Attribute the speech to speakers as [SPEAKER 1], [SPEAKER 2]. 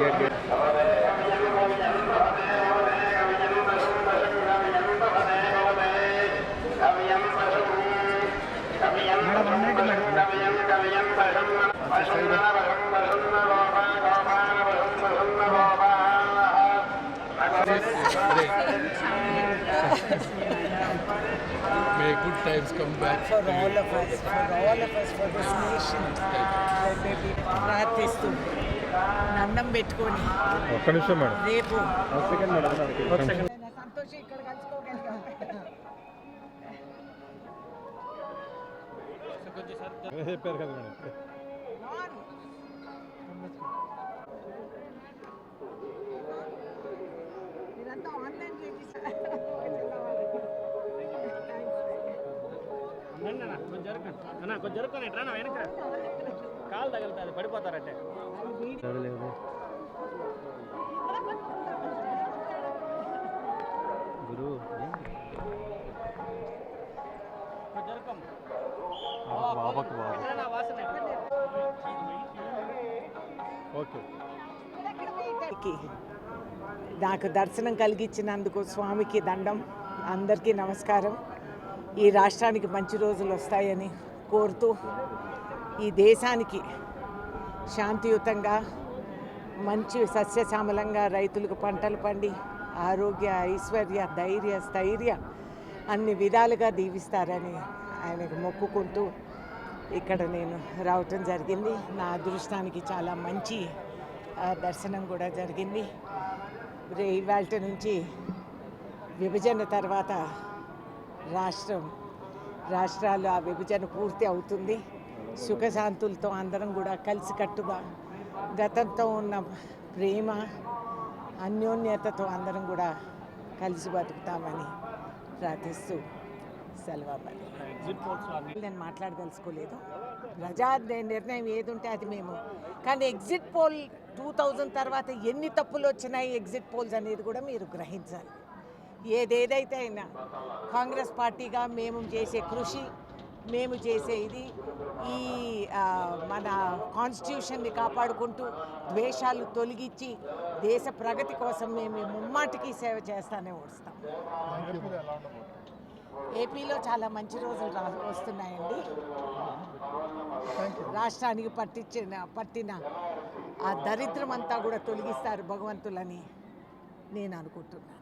[SPEAKER 1] May good times come back.
[SPEAKER 2] For all of us, for all of us, for this nation. దండం పెట్టుకొని.
[SPEAKER 3] ఒక్క నిమిషం madam.
[SPEAKER 2] రేపు. సంతోషం ఇక్కడ కలుసుకోగలిగాం
[SPEAKER 3] చెప్పారు కదా మేడం.
[SPEAKER 2] ఇదంతా ఆన్లైన్
[SPEAKER 4] కొంచెం జరగండి కొంచెం వెనక కాలు తగులుతుంది పడిపోతారంటే.
[SPEAKER 3] గురు. బాబాకు ఓకే.
[SPEAKER 2] నాకు దర్శనం కలిగించినందుకు స్వామికి దండం అందరికీ నమస్కారం. ఈ రాష్ట్రానికి మంచి రోజులు వస్తాయని కోరుతూ ఈ దేశానికి శాంతియుతంగా మంచి సస్యశ్యామలంగా రైతులకు పంటలు పండి ఆరోగ్య ఐశ్వర్య ధైర్య స్థైర్య అన్ని విధాలుగా దీవిస్తారని ఆయనకు మొక్కుకుంటూ ఇక్కడ నేను రావటం జరిగింది. నా అదృష్టానికి చాలా మంచి దర్శనం కూడా జరిగింది. రే ఇవాళ నుంచి విభజన తర్వాత రాష్ట్రం రాష్ట్రాలు ఆ విభజన పూర్తి అవుతుంది. సుఖశాంతులతో అందరం కూడా కలిసికట్టుగా గతంతో ఉన్న ప్రేమ అన్యోన్యతతో అందరం కూడా కలిసి బతుకుతామని ప్రార్థిస్తూ సెలవు నేను మాట్లాడదలుచుకోలేదు. ప్రజా నిర్ణయం ఏది ఉంటే అది మేము. కానీ ఎగ్జిట్ పోల్ టూ థౌజండ్ తర్వాత ఎన్ని తప్పులు వచ్చినాయి ఎగ్జిట్ పోల్స్ అనేది కూడా మీరు గ్రహించాలి. ఏదేదైతే అయినా కాంగ్రెస్ పార్టీగా మేము చేసే కృషి మేము చేసే ఇది. ఈ మన కాన్స్టిట్యూషన్ని కాపాడుకుంటూ ద్వేషాలు తొలగించి దేశ ప్రగతి కోసం మేము ముమ్మాటికి సేవ చేస్తానే వస్తాం ఏపీలో చాలా మంచి రోజులు రా వస్తున్నాయండి. రాష్ట్రానికి పట్టించిన పట్టిన ఆ దరిద్రమంతా కూడా తొలగిస్తారు భగవంతులని నేను అనుకుంటున్నాను